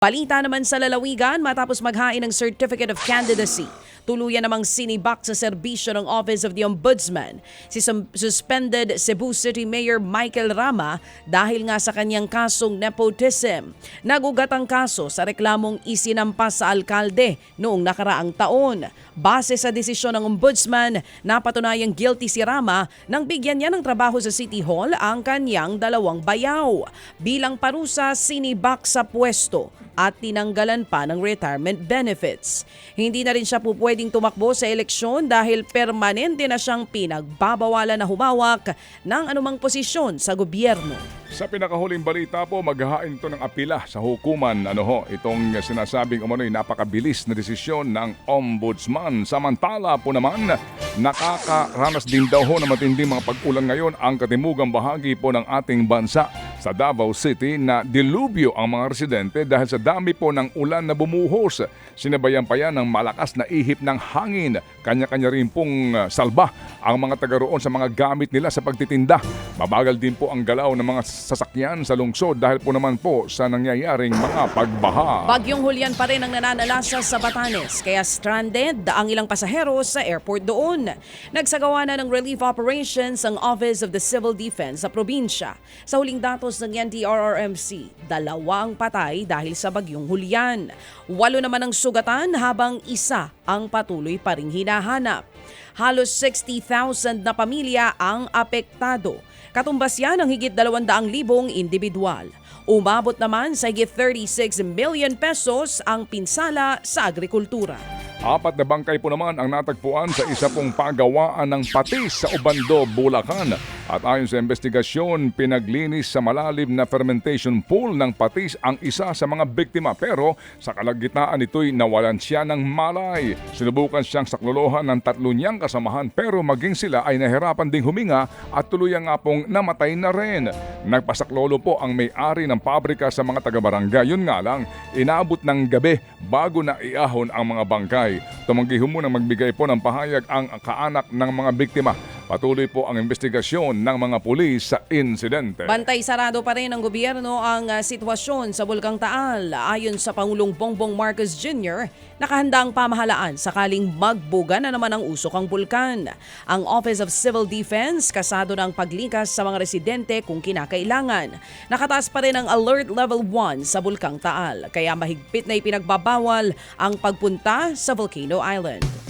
Balita naman sa lalawigan matapos maghain ng Certificate of Candidacy. Tuluyan namang sinibak sa serbisyo ng Office of the Ombudsman si suspended Cebu City Mayor Michael Rama dahil nga sa kanyang kasong nepotism. Nagugat ang kaso sa reklamong isinampas sa alkalde noong nakaraang taon. Base sa desisyon ng Ombudsman, napatunayang guilty si Rama nang bigyan niya ng trabaho sa City Hall ang kanyang dalawang bayaw. Bilang parusa, sinibak sa pwesto at tinanggalan pa ng retirement benefits. Hindi na rin siya po pwedeng tumakbo sa eleksyon dahil permanente na siyang pinagbabawalan na humawak ng anumang posisyon sa gobyerno. Sa pinakahuling balita po, maghahain ito ng apila sa hukuman. Ano ho, itong sinasabing umano'y napakabilis na desisyon ng ombudsman. Samantala po naman, nakakaranas din daw ho na matinding mga pag-ulan ngayon ang katimugang bahagi po ng ating bansa sa Davao City na dilubyo ang mga residente dahil sa dami po ng ulan na bumuhos. Sinabayan pa yan ng malakas na ihip ng hangin. Kanya-kanya rin pong uh, salba ang mga taga roon sa mga gamit nila sa pagtitinda. Mabagal din po ang galaw ng mga sasakyan sa lungsod dahil po naman po sa nangyayaring mga pagbaha. Bagyong Hulyan pa rin ang nananalasa sa Batanes kaya stranded ang ilang pasahero sa airport doon. Nagsagawa na ng relief operations ang Office of the Civil Defense sa probinsya. Sa huling datos ng NDRRMC, dalawang patay dahil sa Bagyong Hulyan. Walo naman ang sugatan habang isa ang patuloy pa ring hinahanap. Halos 60,000 na pamilya ang apektado. Katumbas yan ang higit 200,000 individual. Umabot naman sa higit 36 million pesos ang pinsala sa agrikultura. Apat na bangkay po naman ang natagpuan sa isa pong pagawaan ng patis sa Ubando, Bulacan. At ayon sa investigasyon, pinaglinis sa malalim na fermentation pool ng patis ang isa sa mga biktima. Pero sa kalagitnaan nito'y nawalan siya ng malay. Sinubukan siyang saklolohan ng tatlo niyang kasamahan pero maging sila ay nahirapan ding huminga at tuluyang nga pong namatay na rin. Nagpasaklolo po ang may-ari ng pabrika sa mga taga-barangay. Yun nga lang, inabot ng gabi bago na iahon ang mga bangkay. Tumanggi ho munang magbigay po ng pahayag ang kaanak ng mga biktima. Patuloy po ang investigasyon ng mga pulis sa insidente. Bantay sarado pa rin ng gobyerno ang ah, sitwasyon sa Bulkang Taal. Ayon sa Pangulong Bongbong Marcos Jr., nakahanda ang pamahalaan sakaling magbuga na naman ang usok ang bulkan. Ang Office of Civil Defense kasado ng paglikas sa mga residente kung kinakailangan. Nakataas pa rin ang Alert Level 1 sa Bulkang Taal, kaya mahigpit na ipinagbabawal ang pagpunta sa Volcano Island.